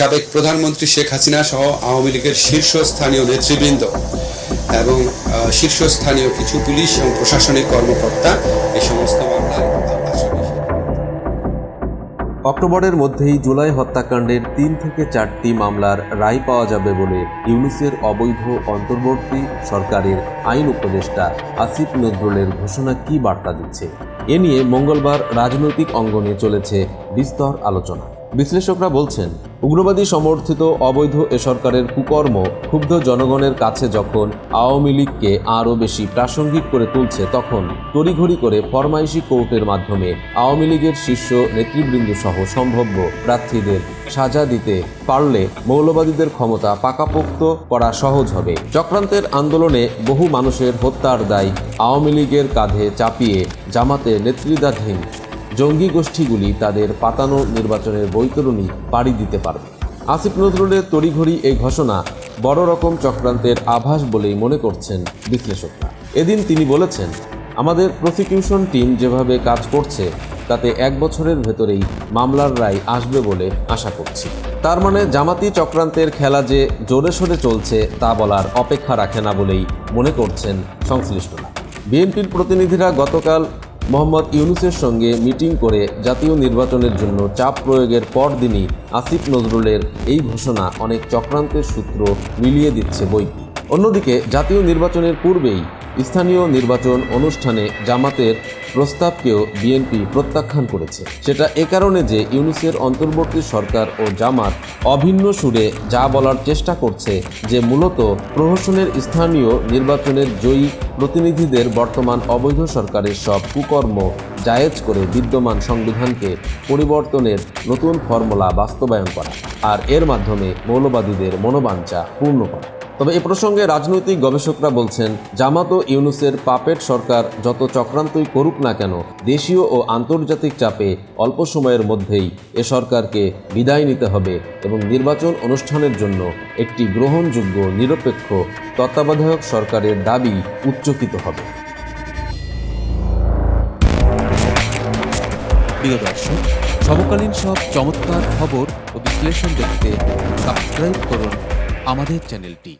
সাবেক প্রধানমন্ত্রী শেখ হাসিনা সহ আওয়ামী লীগের শীর্ষস্থানীয় নেতৃবৃন্দ এবং শীর্ষস্থানীয় কিছু পুলিশ এবং প্রশাসনিক কর্মকর্তা এই সমস্ত অক্টোবরের মধ্যেই জুলাই হত্যাকাণ্ডের তিন থেকে চারটি মামলার রায় পাওয়া যাবে বলে ইউনিসের অবৈধ অন্তর্বর্তী সরকারের আইন উপদেষ্টা আসিফ নজরুলের ঘোষণা কি বার্তা দিচ্ছে? এ নিয়ে মঙ্গলবার রাজনৈতিক অঙ্গনে চলেছে বিস্তর আলোচনা। বিশ্লেষকরা বলছেন, উগ্রবাদী সমর্থিত অবৈধ এ সরকারের কুকর্ম ক্ষুব্ধ জনগণের কাছে যখন আওয়ামী লীগকে আরও বেশি প্রাসঙ্গিক করে তুলছে, তখন তড়িঘড়ি করে ফরমাইশি কোর্টের মাধ্যমে আওয়ামী লীগের শীর্ষ নেতৃবৃন্দ সহ সম্ভাব্য প্রার্থীদের সাজা দিতে পারলে মৌলবাদীদের ক্ষমতা পাকাপোক্ত করা সহজ হবে। চক্রান্তের আন্দোলনে বহু মানুষের হত্যার দায় আওয়ামী লীগের কাঁধে চাপিয়ে জামাতে নেতৃত্বাধীন জঙ্গি গোষ্ঠীগুলি তাদের পাতানো নির্বাচনের বৈতরণী পাড়ি দিতে পারবে। আসিফ নজরুলের তড়িঘড়ি এই ঘোষণা বড় রকম চক্রান্তের আভাস বলেই মনে করছেন বিশ্লেষকরা। এদিন তিনি বলেছেন, আমাদের প্রসিকিউশন টিম যেভাবে কাজ করছে, তাতে এক বছরের ভেতরেই মামলার রায় আসবে বলে আশা করছি। তার মানে জামাতি চক্রান্তের খেলা যে জোরে সোরে চলছে, তা বলার অপেক্ষা রাখে না বলেই মনে করছেন সংশ্লিষ্টরা। বিএনপির প্রতিনিধিরা গতকাল মোহাম্মদ ইউনুসের সঙ্গে মিটিং করে জাতীয় নির্বাচনের জন্য চাপ প্রয়োগের পরদিনই আসিফ নজরুলের এই ঘোষণা অনেক চক্রান্তের সূত্র মিলিয়ে দিচ্ছে বই। অন্যদিকে জাতীয় নির্বাচনের পূর্বেই স্থানীয় নির্বাচন অনুষ্ঠানে জামাতের প্রস্তাবকেও বিএনপি প্রত্যাখ্যান করেছে। সেটা এ কারণে যে ইউনুসের অন্তর্বর্তী সরকার ও জামাত অভিন্ন সুরে যা বলার চেষ্টা করছে যে মূলত প্রহসনের স্থানীয় নির্বাচনের জয়ী প্রতিনিধিদের বর্তমান অবৈধ সরকারের সব কুকর্ম জায়েজ করে বিদ্যমান সংবিধানকে পরিবর্তনের নতুন ফর্মুলা বাস্তবায়ন করা, আর এর মাধ্যমে মৌলবাদীদের মনোবাঞ্ছা পূর্ণ করা। তবে এ প্রসঙ্গে রাজনৈতিক গবেষকরা বলছেন, জামাত ও ইউনুসের পাপেট সরকার যত চক্রান্তই করুক না কেন, দেশীয় ও আন্তর্জাতিক চাপে অল্প সময়ের মধ্যেই এ সরকারকে বিদায় নিতে হবে এবং নির্বাচন অনুষ্ঠানের জন্য একটি গ্রহণযোগ্য, নিরপেক্ষ, তত্ত্বাবধায়ক সরকারের দাবি উচ্চকিত হবে। প্রিয় দর্শক, সমকালীন সব চমৎকার খবর ও বিশ্লেষণ দেখতে সাবস্ক্রাইব করুন আমাদের চ্যানেলটি।